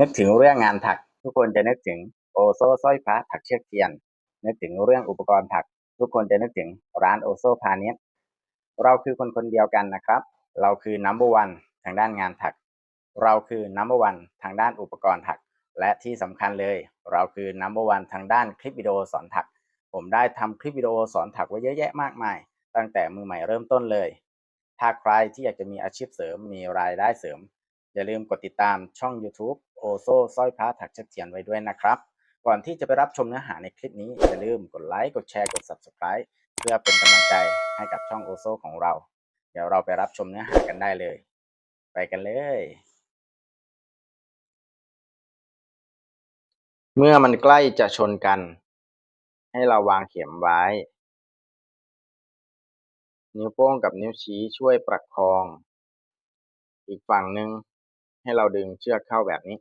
นึกถึงเรื่องงานถัก ทุกคนจะนึกถึงโอโซสร้อยพระถักเชือกเทียน นึกถึงเรื่องอุปกรณ์ถัก ทุกคนจะนึกถึงร้านโอโซพาณิชย์เราคือคนคนเดียวกันนะครับ เราคือ number one ทางด้านงานถัก เราคือ number one ทางด้านอุปกรณ์ถัก และที่สำคัญเลย เราคือ number one ทางด้านคลิปวิดีโอสอนถัก ผมได้ทำคลิปวิดีโอสอนถักไว้เยอะแยะมากมาย ตั้งแต่มือใหม่เริ่มต้นเลย ถ้าใครที่อยากจะมีอาชีพเสริมมีรายได้เสริม อย่าลืมกดติดตามช่อง YouTube โอโซสร้อยพระถักเชือกเทียนไว้ด้วยนะครับ ก่อนที่จะไปรับชมเนื้อหาในคลิปนี้ อย่าลืมกดไลค์กดแชร์กด Subscribe เพื่อเป็นกำลังใจให้กับช่องโอโซของเรา เดี๋ยวเราไปรับชมเนื้อหากันได้เลย ไปกันเลย เมื่อมันใกล้จะชนกัน ให้เราวางเข็มไว้ นิ้วโป้งกับนิ้วชี้ช่วยประคอง อีกฝั่งหนึ่ง ให้เราดึงเชือกเข้าแบบนี้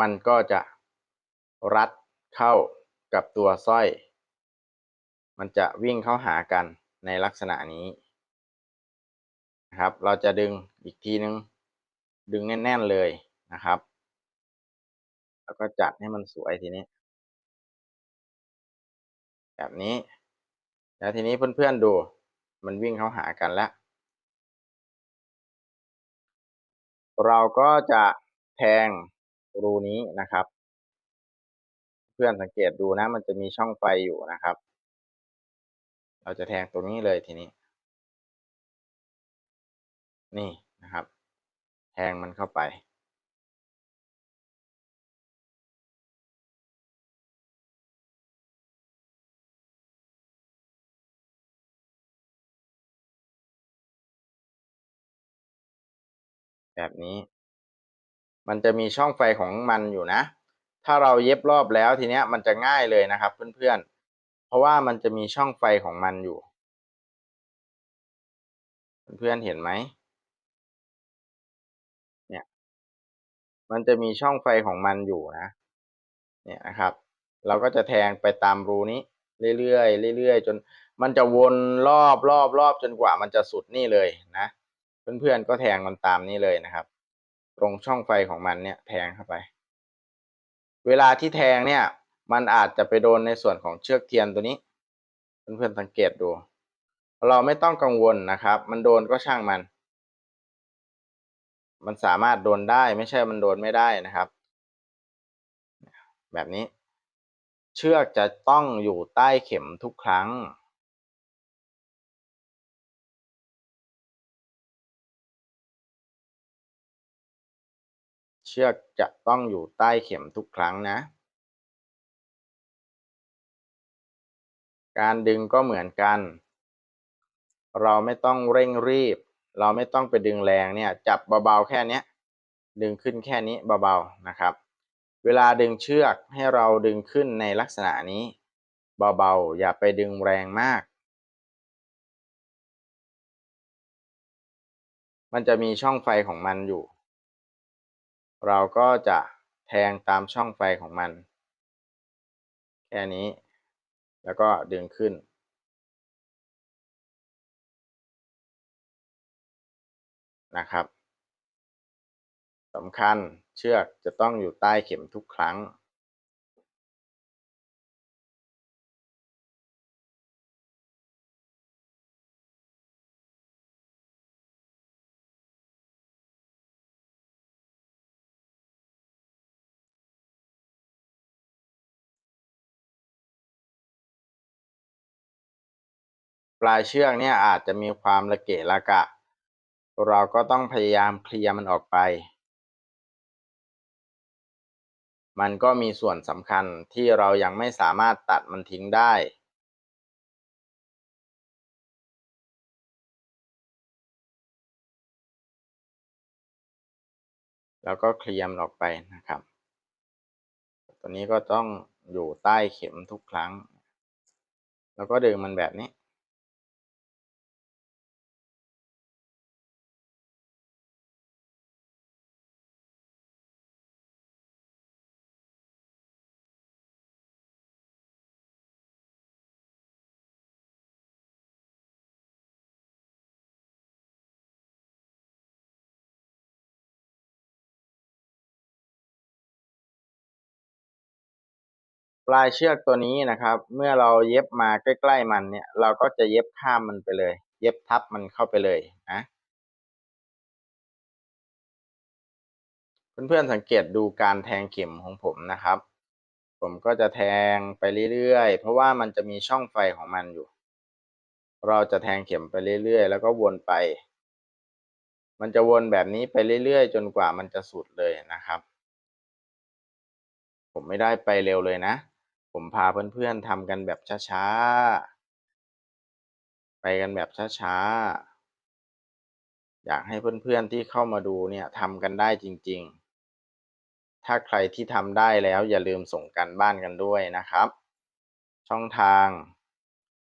มันก็จะรัดเข้ากับตัวสร้อย มันจะวิ่งเข้าหากันในลักษณะนี้นะครับ เราจะดึงอีกทีนึง ดึงแน่น ๆเลยนะครับ แล้วก็จัดให้มันสวยทีนี้ แบบนี้ แล้วทีนี้เพื่อนๆดู มันวิ่งเข้าหากันแล้ว เราก็จะแทงรูนี้นะครับ เพื่อนสังเกตดูนะ มันจะมีช่องไฟอยู่นะครับ เราจะแทงตรงนี้เลยทีนี้ นี่นะครับ แทงมันเข้าไป แบบนี้ มันจะมีช่องไฟของมันอยู่นะ ถ้าเราเย็บรอบแล้วทีเนี้ยมันจะง่ายเลยนะครับ เพื่อนๆ เพราะว่ามันจะมีช่องไฟของมันอยู่ เพื่อนๆเห็นไหมเนี่ย มันจะมีช่องไฟของมันอยู่นะ เนี่ยนะครับ เราก็จะแทงไปตามรูนี้เรื่อยๆเรื่อยๆจนมันจะวนรอบรอบรอบจนกว่ามันจะสุดนี่เลยนะ เพื่อนๆก็แทงมันตามนี้เลยนะครับ ตรงช่องไฟของมันเนี่ยแทงเข้าไป เวลาที่แทงเนี่ย มันอาจจะไปโดนในส่วนของเชือกเทียนตัวนี้ เพื่อนๆสังเกตดู เราไม่ต้องกังวลนะครับ มันโดนก็ช่างมัน มันสามารถโดนได้ไม่ใช่มันโดนไม่ได้นะครับ แบบนี้ เชือกจะต้องอยู่ใต้เข็มทุกครั้ง ชือกจะต้องอยู่ใต้เข็มทุกครั้งนะ การดึงก็เหมือนกัน เราไม่ต้องเร่งรีบ เราไม่ต้องไปดึงแรงเนี่ย จับเบาๆแค่นี้ดึงขึ้นแค่นี้เบาๆนะครับ เวลาดึงเชือกให้เราดึงขึ้นในลักษณะนี้ เบาๆ อย่าไปดึงแรงมาก มันจะมีช่องไฟของมันอยู่ เราก็จะแทงตามช่องไฟของมัน แค่นี้ แล้วก็ดึงขึ้น นะครับสำคัญเชือกจะต้องอยู่ใต้เข็มทุกครั้ง ปลายเชือกเนี่ยอาจจะมีความระเกะระกะ เราก็ต้องพยายามเคลียร์มันออกไป มันก็มีส่วนสำคัญที่เรายังไม่สามารถตัดมันทิ้งได้ แล้วก็เคลียร์มันออกไปนะครับ ตัวนี้ก็ต้องอยู่ใต้เข็มทุกครั้ง แล้วก็ดึงมันแบบนี้ ปลายเชือกตัวนี้นะครับ เมื่อเราเย็บมาใกล้ ๆ มันเนี่ย เราก็จะเย็บข้ามมันไปเลย เย็บทับมันเข้าไปเลยนะเพื่อนๆสังเกตดูการแทงเข็มของผมนะครับ ผมก็จะแทงไปเรื่อยๆ เพราะว่ามันจะมีช่องไฟของมันอยู่ เราจะแทงเข็มไปเรื่อยๆ แล้วก็วนไป มันจะวนแบบนี้ไปเรื่อยๆ จนกว่ามันจะสุดเลยนะครับ ผมไม่ได้ไปเร็วเลยนะ ผมพาเพื่อนๆทำกันแบบช้าๆ ไปกันแบบช้าๆ อยากให้เพื่อนๆที่เข้ามาดูเนี่ยทำกันได้จริงๆ ถ้าใครที่ทำได้แล้วอย่าลืมส่งกันบ้านกันด้วยนะครับ ช่องทาง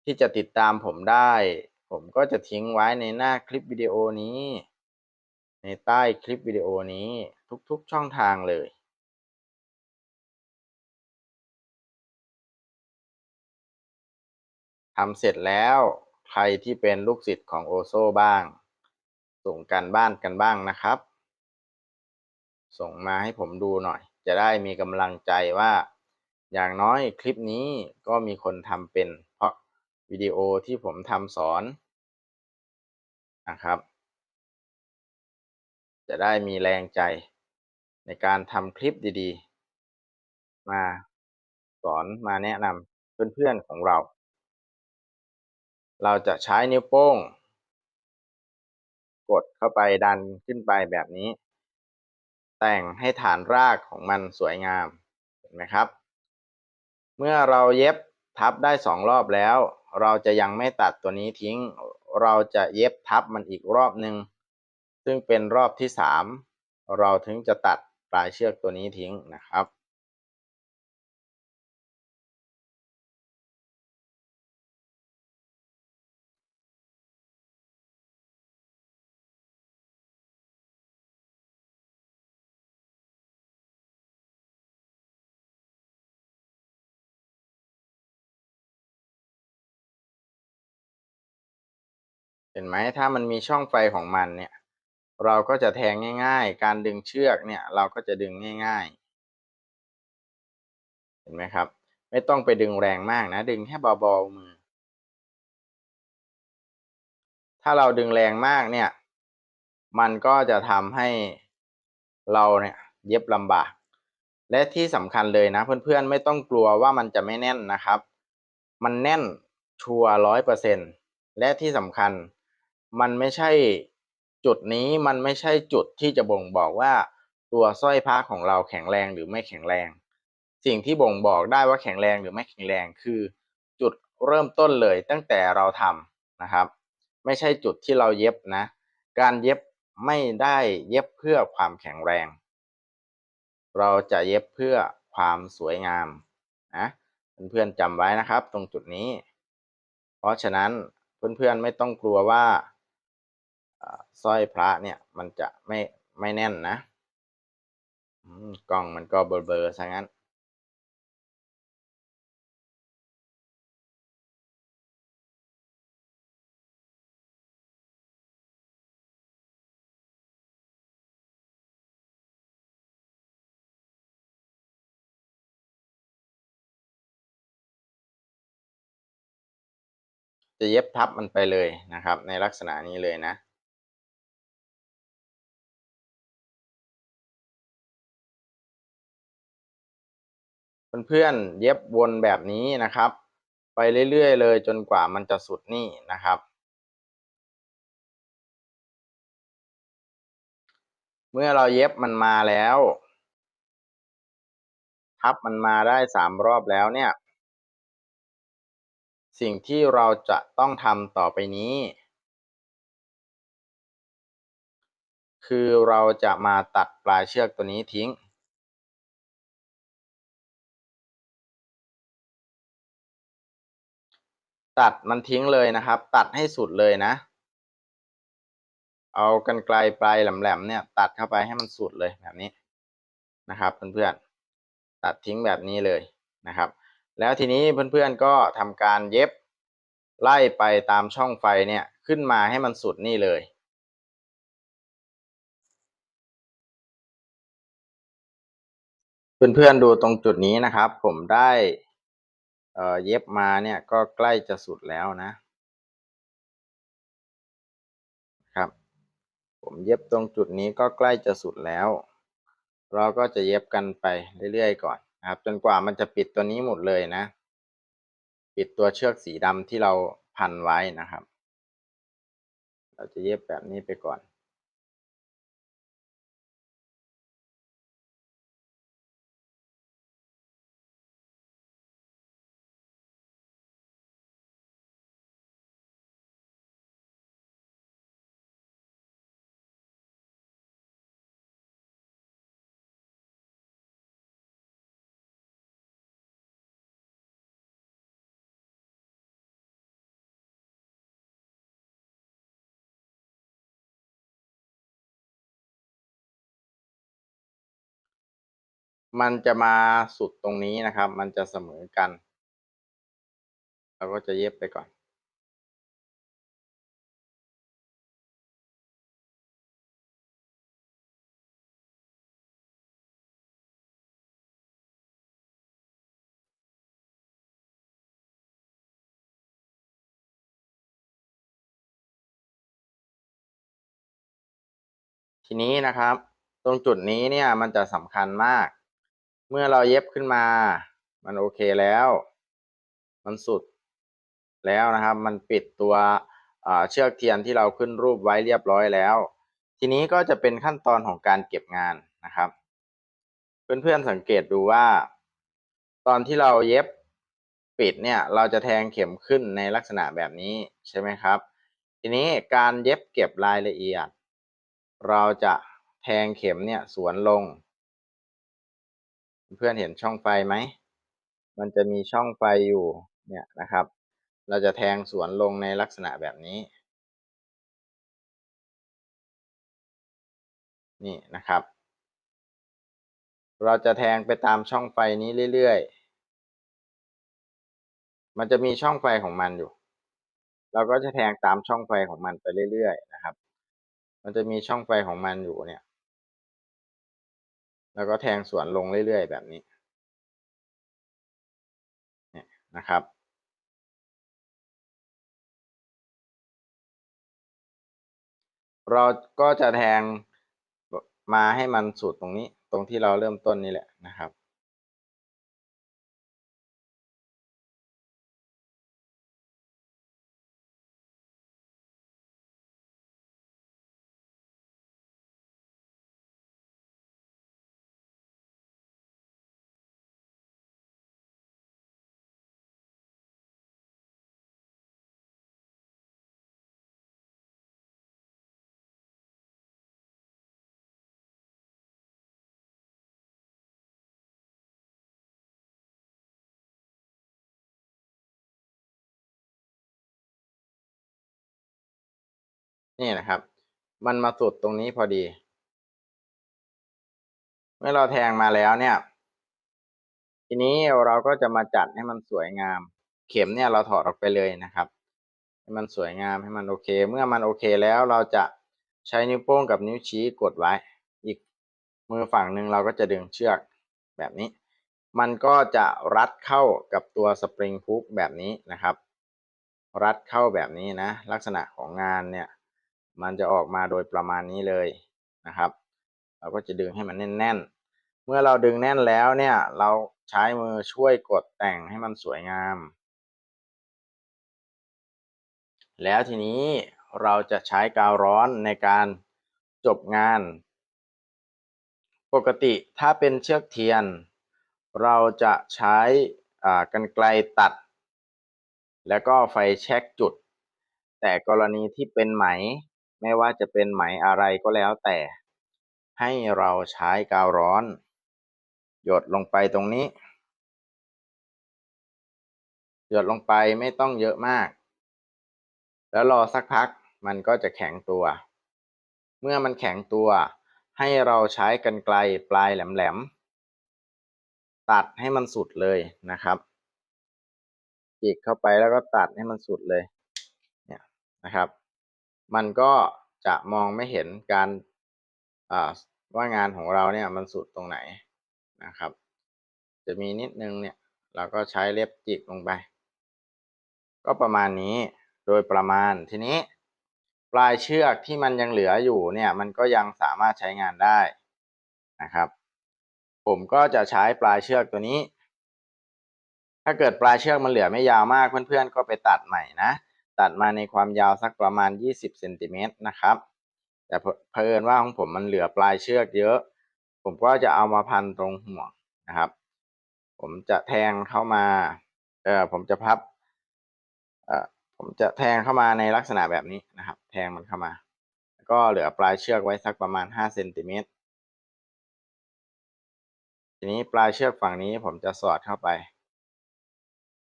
ที่จะติดตามผมได้ ผมก็จะทิ้งไว้ในหน้าคลิปวิดีโอนี้ ในใต้คลิปวิดีโอนี้ทุกๆช่องทางเลย ทำเสร็จแล้วใครที่เป็นลูกศิษย์ของโอโซบ้าง ส่งกันบ้านกันบ้างนะครับ ส่งมาให้ผมดูหน่อย จะได้มีกำลังใจว่า อย่างน้อยคลิปนี้ก็มีคนทำเป็น เพราะวิดีโอที่ผมทำสอนนะครับ จะได้มีแรงใจในการทำคลิปดีๆ มาสอนมาแนะนำเพื่อนๆของเรา เราจะใช้นิ้วโป้ง กดเข้าไปดันขึ้นไปแบบนี้ แต่งให้ฐานรากของมันสวยงามเห็นไหมครับ เมื่อเราเย็บทับได้สองรอบแล้ว เราจะยังไม่ตัดตัวนี้ทิ้ง เราจะเย็บทับมันอีกรอบหนึ่งซึ่งเป็นรอบที่สามเราถึงจะตัดปลายเชือกตัวนี้ทิ้งนะครับ ห็นไหมถ้ามันมีช่องไฟของมันเนี่ย เราก็จะแทงง่าย ๆ การดึงเชือกเนี่ย เราก็จะดึงง่าย ๆ เห็นไหมครับ ไม่ต้องไปดึงแรงมากนะ ดึงแค่เบาๆมือ ถ้าเราดึงแรงมากเนี่ย มันก็จะทำให้เราเนี่ย เย็บลำบาก และที่สำคัญเลยนะ เพื่อนๆไม่ต้องกลัวว่ามันจะไม่แน่นนะครับ มันแน่นชัวร้อยเปอร์เซ็นและที่สำคัญ มันไม่ใช่จุดนี้มันไม่ใช่จุดที่จะบ่งบอกว่าตัวสร้อยพระของเราแข็งแรงหรือไม่แข็งแรง สิ่งที่บ่งบอกได้ว่าแข็งแรงหรือไม่แข็งแรงคือ จุดเริ่มต้นเลยตั้งแต่เราทำนะครับ ไม่ใช่จุดที่เราเย็บนะ การเย็บไม่ได้เย็บเพื่อความแข็งแรง เราจะเย็บเพื่อความสวยงามนะเพื่อนๆจำไว้นะครับ ตรงจุดนี้ เพราะฉะนั้นเพื่อนๆไม่ต้องกลัวว่า สร้อยพระเนี่ย มันจะไม่ไม่แน่นนะกล้องมันก็เบลอๆซะงั้น จะเย็บทับมันไปเลยนะครับ ในลักษณะนี้เลยนะ เพื่อนๆเย็บวนแบบนี้นะครับ ไปเรื่อยๆเลยจนกว่ามันจะสุดนี่นะครับ เมื่อเราเย็บมันมาแล้ว ทับมันมาได้สามรอบแล้วเนี่ย สิ่งที่เราจะต้องทำต่อไปนี้ คือเราจะมาตัดปลายเชือกตัวนี้ทิ้ง ตัดมันทิ้งเลยนะครับ ตัดให้สุดเลยนะ เอากันไกลปลายแหลมๆเนี่ย ตัดเข้าไปให้มันสุดเลยแบบนี้นะครับ เพื่อนๆตัดทิ้งแบบนี้เลยนะครับ แล้วทีนี้เพื่อนๆก็ทำการเย็บไล่ไปตามช่องไฟเนี่ยขึ้นมาให้มันสุดนี่เลยเพื่อนๆดูตรงจุดนี้นะครับ ผมได้ เอ่อเย็บมาเนี่ยก็ใกล้จะสุดแล้วนะ ครับ ผมเย็บตรงจุดนี้ก็ใกล้จะสุดแล้ว เราก็จะเย็บกันไปเรื่อยๆก่อนนะครับจนกว่ามันจะปิดตัวนี้หมดเลยนะ ปิดตัวเชือกสีดำที่เราพันไว้นะครับ เราจะเย็บแบบนี้ไปก่อน มันจะมาสุดตรงนี้นะครับ มันจะเสมอกัน เราก็จะเย็บไปก่อน ทีนี้นะครับ ตรงจุดนี้เนี่ยมันจะสำคัญมาก เมื่อเราเย็บขึ้นมา มันโอเคแล้ว มันสุดแล้วนะครับ มันปิดตัวเชือกเทียนที่เราขึ้นรูปไว้เรียบร้อยแล้ว ทีนี้ก็จะเป็นขั้นตอนของการเก็บงานนะครับ เพื่อนๆสังเกตดูว่า ตอนที่เราเย็บปิดเนี่ยเราจะแทงเข็มขึ้นในลักษณะแบบนี้ใช่ไหมครับ ทีนี้การเย็บเก็บรายละเอียด เราจะแทงเข็มเนี่ยสวนลง เพื่อนเห็นช่องไฟไหม มันจะมีช่องไฟอยู่เนี่ยนะครับ เราจะแทงสวนลงในลักษณะแบบนี้ นี่นะครับ เราจะแทงไปตามช่องไฟนี้เรื่อยๆ มันจะมีช่องไฟของมันอยู่ เราก็จะแทงตามช่องไฟของมันไปเรื่อยๆนะครับ มันจะมีช่องไฟของมันอยู่เนี่ย แล้วก็แทงสวนลงเรื่อยๆ แบบนี้เนี่ยนะครับ เราก็จะแทงมาให้มันสุดตรงนี้ ตรงที่เราเริ่มต้นนี่แหละนะครับ นี่นะครับ มันมาสุดตรงนี้พอดี เมื่อเราแทงมาแล้วเนี่ย ทีนี้เราก็จะมาจัดให้มันสวยงาม เข็มเนี่ยเราถอดออกไปเลยนะครับ ให้มันสวยงามให้มันโอเค เมื่อมันโอเคแล้วเราจะใช้นิ้วโป้งกับนิ้วชี้กดไว้ อีกมือฝั่งหนึ่งเราก็จะดึงเชือกแบบนี้ มันก็จะรัดเข้ากับตัวสปริงพุกแบบนี้นะครับ รัดเข้าแบบนี้นะ ลักษณะของงานเนี่ย มันจะออกมาโดยประมาณนี้เลยนะครับ เราก็จะดึงให้มันแน่น ๆ เมื่อเราดึงแน่นแล้วเนี่ย เราใช้มือช่วยกดแต่งให้มันสวยงาม แล้วทีนี้เราจะใช้กาวร้อนในการจบงาน ปกติถ้าเป็นเชือกเทียน เราจะใช้กรรไกรตัด แล้วก็ไฟแช็กจุด แต่กรณีที่เป็นไหม ไม่ว่าจะเป็นไหมอะไรก็แล้วแต่ ให้เราใช้กาวร้อน หยดลงไปตรงนี้ หยดลงไปไม่ต้องเยอะมาก แล้วรอสักพักมันก็จะแข็งตัว เมื่อมันแข็งตัว ให้เราใช้กรรไกรปลายแหลมๆตัดให้มันสุดเลยนะครับจิกเข้าไปแล้วก็ตัดให้มันสุดเลย เนี่ยนะครับ มันก็จะมองไม่เห็นการว่างานของเราเนี่ยมันสุดตรงไหนนะครับ จะมีนิดนึงเนี่ยเราก็ใช้เล็บจิกลงไป ก็ประมาณนี้โดยประมาณทีนี้ ปลายเชือกที่มันยังเหลืออยู่เนี่ยมันก็ยังสามารถใช้งานได้นะครับ ผมก็จะใช้ปลายเชือกตัวนี้ ถ้าเกิดปลายเชือกมันเหลือไม่ยาวมากเพื่อนๆก็ไปตัดใหม่นะ ตัดมาในความยาวสักประมาณ 20เซนติเมตรนะครับ แต่เผอิญว่าของผมมันเหลือปลายเชือกเยอะ ผมก็จะเอามาพันตรงห่วงนะครับ ผมจะแทงเข้ามาเออผมจะพับเออผมจะแทงเข้ามาในลักษณะแบบนี้นะครับ แทงมันเข้ามา แล้วก็เหลือปลายเชือกไว้สักประมาณ5เซนติเมตรทีนี้ปลายเชือกฝั่งนี้ผมจะสอดเข้าไป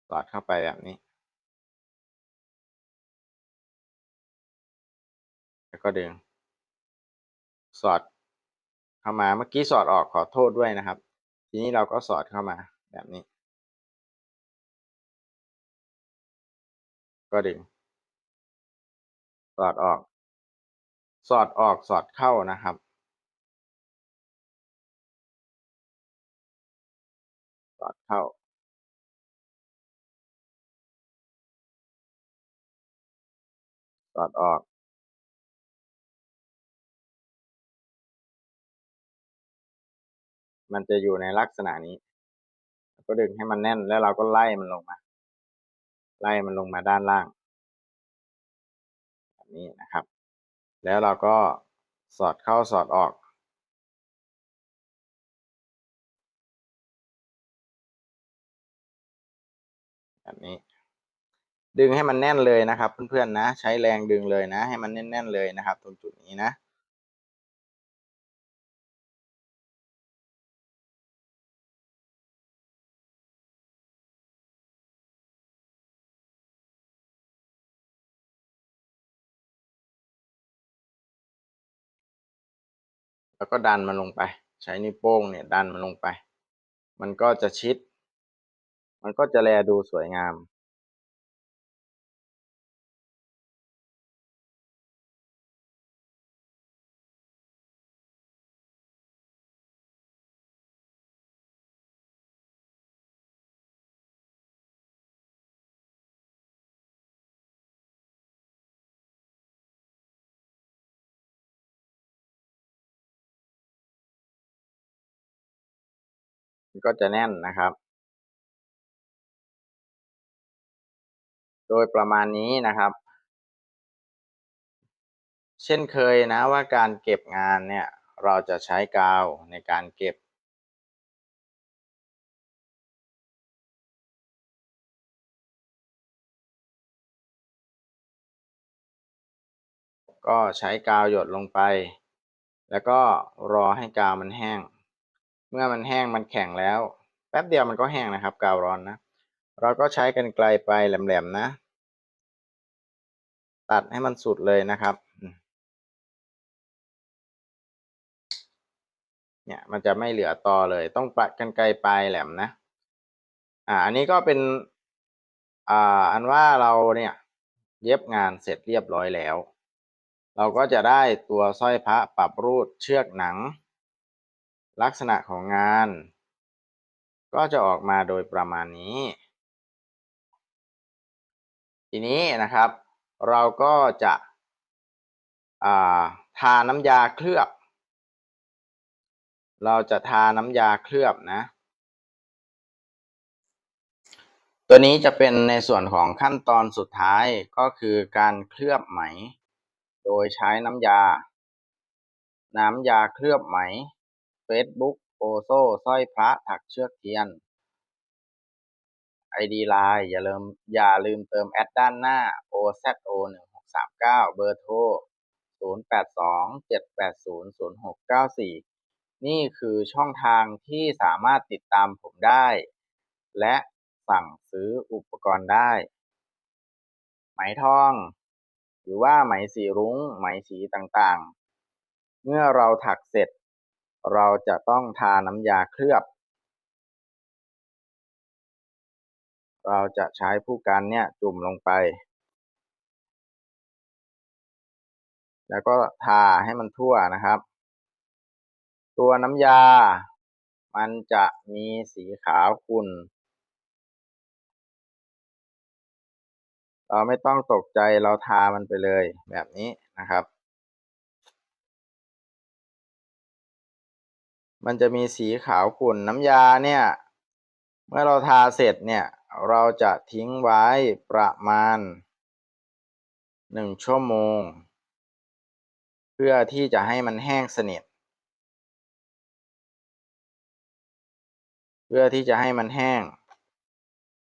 สอดเข้าไปแบบนี้ แล้วก็ดึง สอดเข้ามาเมื่อกี้สอดออกขอโทษด้วยนะครับ ทีนี้เราก็สอดเข้ามาแบบนี้ ก็ดึง สอดออก สอดออกสอดเข้านะครับสอดเข้าสอดออก มันจะอยู่ในลักษณะนี้ ก็ดึงให้มันแน่นแล้วเราก็ไล่มันลงมา ไล่มันลงมาด้านล่างแบบนี้นะครับ แล้วเราก็สอดเข้าสอดออก แบบนี้ ดึงให้มันแน่นเลยนะครับ เพื่อนๆนะ ใช้แรงดึงเลยนะ ให้มันแน่นๆเลยนะครับ ตรงจุดนี้นะ แล้วก็ดันมันลงไป ใช้นิ้วโป้งเนี่ยดันมันลงไป มันก็จะชิด มันก็จะแลดูสวยงาม ก็จะแน่นนะครับ โดยประมาณนี้นะครับ เช่นเคยนะว่าการเก็บงานเนี่ยเราจะใช้กาวในการเก็บก็ใช้กาวหยดลงไป แล้วก็รอให้กาวมันแห้ง เมื่อมันแห้งมันแข็งแล้ว แป๊บเดียวมันก็แห้งนะครับ กาวร้อนนะ เราก็ใช้กันไกลไปแหลมๆนะ ตัดให้มันสุดเลยนะครับ เนี่ยมันจะไม่เหลือตอเลย ต้องปัดกันไกลปลายแหลมนะ อ่าอันนี้ก็เป็นอ่าอันว่าเราเนี่ย เย็บงานเสร็จเรียบร้อยแล้ว เราก็จะได้ตัวสร้อยพระปรับรูดเชือกหนัง ลักษณะของงาน ก็จะออกมาโดยประมาณนี้ ทีนี้นะครับ เราก็จะาทาน้ำยาเคลือบ เราจะทาน้ำยาเคลือบนะ ตัวนี้จะเป็นในส่วนของขั้นตอนสุดท้ายก็คือการเคลือบไหม โดยใช้น้ำยา น้ำยาเคลือบไหม Facebook โอโซสร้อยพระถักเชือกเทียน ID Line อย่าลืมอย่าลืมเติมแอดด้านหน้า OZO 1639เบอร์โทร0827800694นี่คือช่องทางที่สามารถติดตามผมได้ และสั่งซื้ออุปกรณ์ได้ ไหมทอง หรือว่าไหมสีรุง้ง ไหมสีต่างๆ เมื่อเราถักเสร็จ เราจะต้องทาน้ำยาเคลือบ เราจะใช้ผู้กันเนี่ยจุ่มลงไป แล้วก็ทาให้มันทั่วนะครับ ตัวน้ำยา มันจะมีสีขาวขุ่นเราไม่ต้องตกใจเราทามันไปเลยแบบนี้นะครับ มันจะมีสีขาวขุ่นน้ำยาเนี่ย เมื่อเราทาเสร็จเนี่ย เราจะทิ้งไว้ประมาณหนึ่งชั่วโมง เพื่อที่จะให้มันแห้งสนิท เพื่อที่จะให้มันแห้ง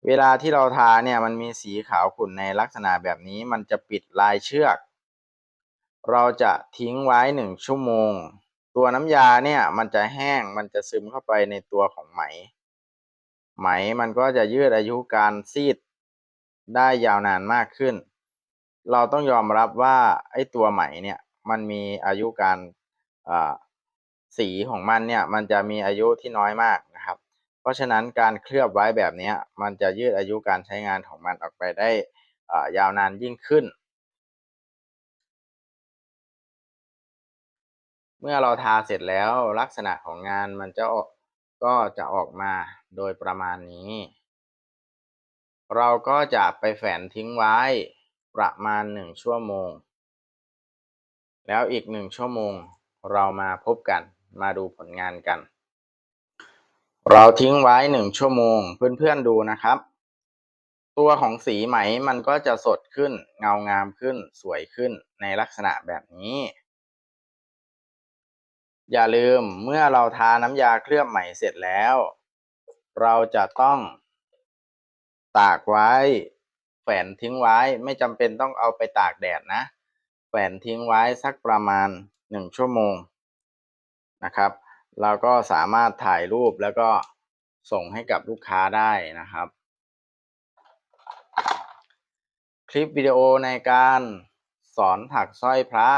เวลาที่เราทาเนี่ยมันมีสีขาวขุ่นในลักษณะแบบนี้มันจะปิดลายเชือก เราจะทิ้งไว้หนึ่งชั่วโมง ตัวน้ำยาเนี่ยมันจะแห้งมันจะซึมเข้าไปในตัวของไหม ไหมมันก็จะยืดอายุการซีดได้ยาวนานมากขึ้น เราต้องยอมรับว่าไอ้ตัวไหมเนี่ยมันมีอายุการสีของมันเนี่ยมันจะมีอายุที่น้อยมากนะครับ เพราะฉะนั้นการเคลือบไว้แบบนี้มันจะยืดอายุการใช้งานของมันออกไปได้ยาวนานยิ่งขึ้น เมื่อเราทาเสร็จแล้วลักษณะของงานมันจะออกก็จะออกมาโดยประมาณนี้ เราก็จะไปแฝนทิ้งไว้ประมาณหนึ่งชั่วโมง แล้วอีกหนึ่งชั่วโมง เรามาพบกันมาดูผลงานกัน เราทิ้งไว้หนึ่งชั่วโมง เพื่อนๆดูนะครับ ตัวของสีไหมมันก็จะสดขึ้นเงางามขึ้นสวยขึ้นในลักษณะแบบนี้ อย่าลืมเมื่อเราทาน้ำยาเคลือบไหมเสร็จแล้ว เราจะต้อง ตากไว้ แฝนทิ้งไว้ไม่จำเป็นต้องเอาไปตากแดดนะ แฝนทิ้งไว้สักประมาณหนึ่งชั่วโมงนะครับ เราก็สามารถถ่ายรูปแล้วก็ส่งให้กับลูกค้าได้นะครับ คลิปวิดีโอในการสอนถักสร้อยพระ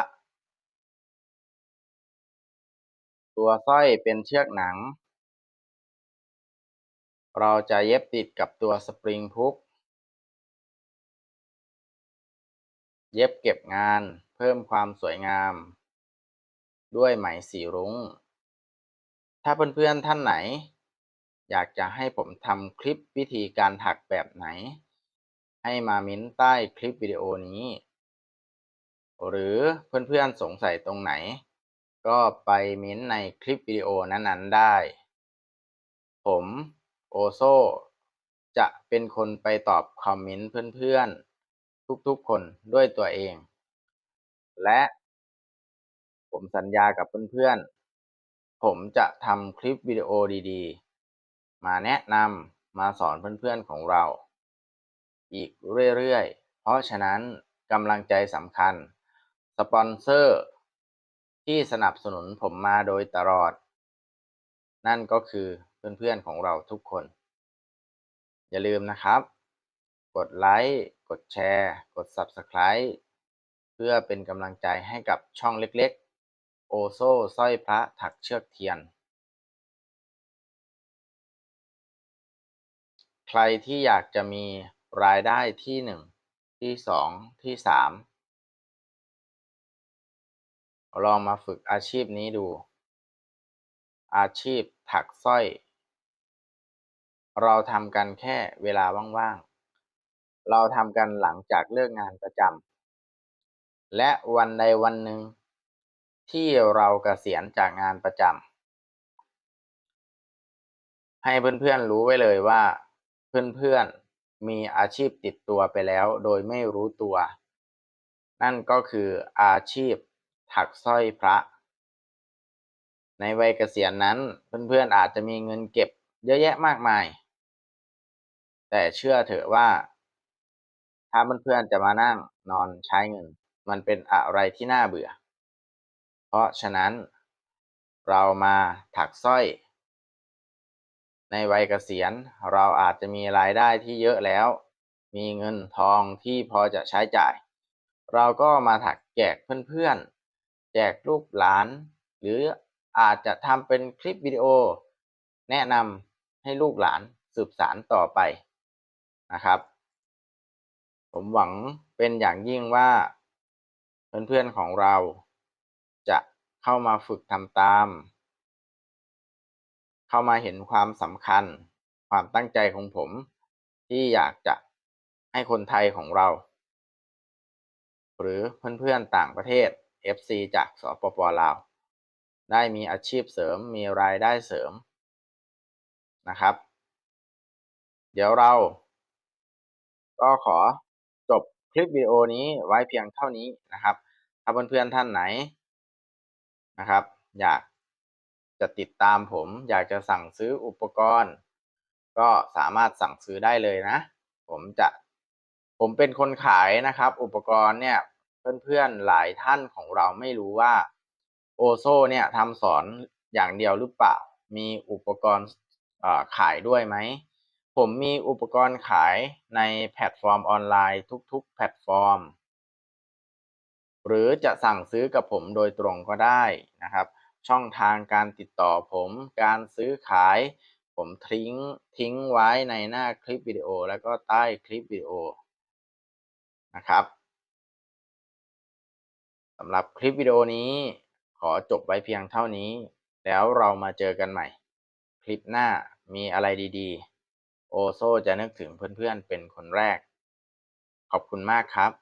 ตัวสร้อยเป็นเชือกหนัง เราจะเย็บติดกับตัวสปริงพุก เย็บเก็บงานเพิ่มความสวยงาม ด้วยไหมสีรุง้ง ถ้าเพื่อนๆท่านไหน อยากจะให้ผมทำคลิปวิธีการถักแบบไหน ให้มามิ้นใต้คลิปวิดีโอนี้ หรือเพื่อนๆสงสัยตรงไหน ก็ไปมิ้นในคลิปวิดีโอนั้นๆได้ ผมโอโซจะเป็นคนไปตอบคอมเมนต์เพื่อนๆ ทุกๆคนด้วยตัวเอง และผมสัญญากับเพื่อนๆ ผมจะทำคลิปวิดีโอดีๆ มาแนะนำมาสอนเพื่อนๆของเรา อีกเรื่อยๆ เพราะฉะนั้นกำลังใจสำคัญ สปอนเซอร์ ที่สนับสนุนผมมาโดยตลอด นั่นก็คือเพื่อนๆของเราทุกคน อย่าลืมนะครับ กดไลค์ กดแชร์ กด Subscribe เพื่อเป็นกำลังใจให้กับช่องเล็กๆ โอโซ่สร้อยพระถักเชือกเทียน ใครที่อยากจะมีรายได้ที่หนึ่งที่สองที่สาม ลองมาฝึกอาชีพนี้ดู อาชีพถักสร้อย เราทำกันแค่เวลาว่างๆ เราทำกันหลังจากเลิกงานประจำ และวันใดวันหนึ่งที่เรากเกษียณจากงานประจำ ให้เพื่อนๆรู้ไว้เลยว่า เพื่อนๆมีอาชีพติดตัวไปแล้วโดยไม่รู้ตัว นั่นก็คืออาชีพ ถักสร้อยพระ ในวัยเกษียณนั้นเพื่อนๆอาจจะมีเงินเก็บเยอะแยะมากมาย แต่เชื่อเถอะว่า ถ้าเพื่อนๆจะมานั่งนอนใช้เงิน มันเป็นอะไรที่น่าเบื่อ เพราะฉะนั้น เรามาถักสร้อย ในวัยเกษียณเราอาจจะมีรายได้ที่เยอะแล้ว มีเงินทองที่พอจะใช้จ่าย เราก็มาถักแจกเพื่อนๆ แจกลูกหลาน หรืออาจจะทำเป็นคลิปวิดีโอ แนะนำให้ลูกหลานสืบสารต่อไปนะครับ ผมหวังเป็นอย่างยิ่งว่า เพื่อนๆของเราจะเข้ามาฝึกทำตาม เข้ามาเห็นความสำคัญ ความตั้งใจของผม ที่อยากจะให้คนไทยของเรา หรือเพื่อนๆต่างประเทศ FC จากสปปลาว ได้มีอาชีพเสริมมีรายได้เสริมนะครับ เดี๋ยวเรา ก็ขอจบคลิปวิดีโอนี้ไว้เพียงเท่านี้นะครับ ถ้าเพื่อนๆท่านไหนนะครับ อยากจะติดตามผม อยากจะสั่งซื้ออุปกรณ์ ก็สามารถสั่งซื้อได้เลยนะ ผมจะผมเป็นคนขายนะครับ อุปกรณ์เนี่ย เพื่อนๆหลายท่านของเราไม่รู้ว่าโอโซเนี่ยทำสอนอย่างเดียวหรือเปล่า มีอุปกรณ์ขายด้วยไหม ผมมีอุปกรณ์ขายในแพลตฟอร์มออนไลน์ทุกๆ แพลตฟอร์ม หรือจะสั่งซื้อกับผมโดยตรงก็ได้นะครับ ช่องทางการติดต่อผม การซื้อขาย ผมทิ้งทิ้งไว้ในหน้าคลิปวิดีโอ แล้วก็ใต้คลิปวิดีโอนะครับำหรับคลิปวิดีโอนี้ ขอจบไว้เพียงเท่านี้ แล้วเรามาเจอกันใหม่ คลิปหน้ามีอะไรดีๆ โอโซจะนึกถึงเพื่อนๆเป็นคนแรก ขอบคุณมากครับ